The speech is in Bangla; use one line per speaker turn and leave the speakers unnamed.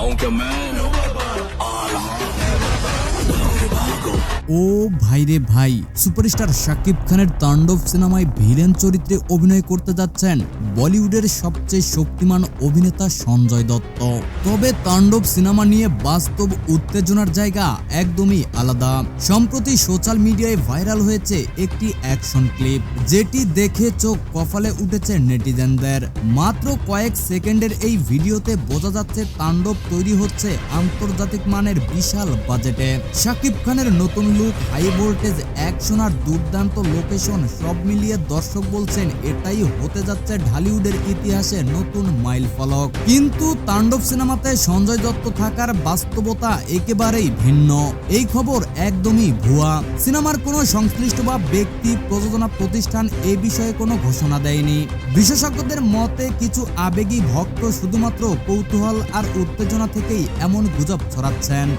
Honk your man.
ও ভাইরে ভাই, সুপারস্টার শাকিব খানের তাণ্ডব সিনেমায় ভিলেন চরিত্রে অভিনয় করতে যাচ্ছেন বলিউডের সবচেয়ে শক্তিমান অভিনেতা সঞ্জয় দত্ত। তবে তাণ্ডব সিনেমা নিয়ে বাস্তব উত্তেজনার জায়গা একদমই আলাদা। সম্প্রতি সোশ্যাল মিডিয়ায় ভাইরাল হয়েছে একটি অ্যাকশন ক্লিপ, যেটি দেখে চোখ কপালে উঠেছে নেটিজেনদের। মাত্র কয়েক সেকেন্ডের এই ভিডিওতে বোঝা যাচ্ছে তাণ্ডব তৈরি হচ্ছে আন্তর্জাতিক মানের বিশাল বাজেটে। শাকিব খানের নতুন লুক হাই ভোল্টেজ অ্যাকশন আর দুর্দান্ত লোকেশন সব মিলিয়ে দর্শক বলছেন এটাই হতে যাচ্ছে ঢালিউডের ইতিহাসে নতুন মাইল ফলক। কিন্তু তাণ্ডব সিনেমাতে সঞ্জয় দত্ত থাকার বাস্তবতা একেবারেই ভিন্ন। এই খবর একদমই ভুয়া। সিনেমার কোনো সংশ্লিষ্ট বা ব্যক্তি, প্রযোজনা প্রতিষ্ঠান এ বিষয়ে কোনো ঘোষণা দেয়নি। বিশেষজ্ঞদের মতে কিছু আবেগী ভক্ত শুধুমাত্র কৌতূহল আর উত্তেজনা থেকেই এমন গুজব ছড়াচ্ছেন।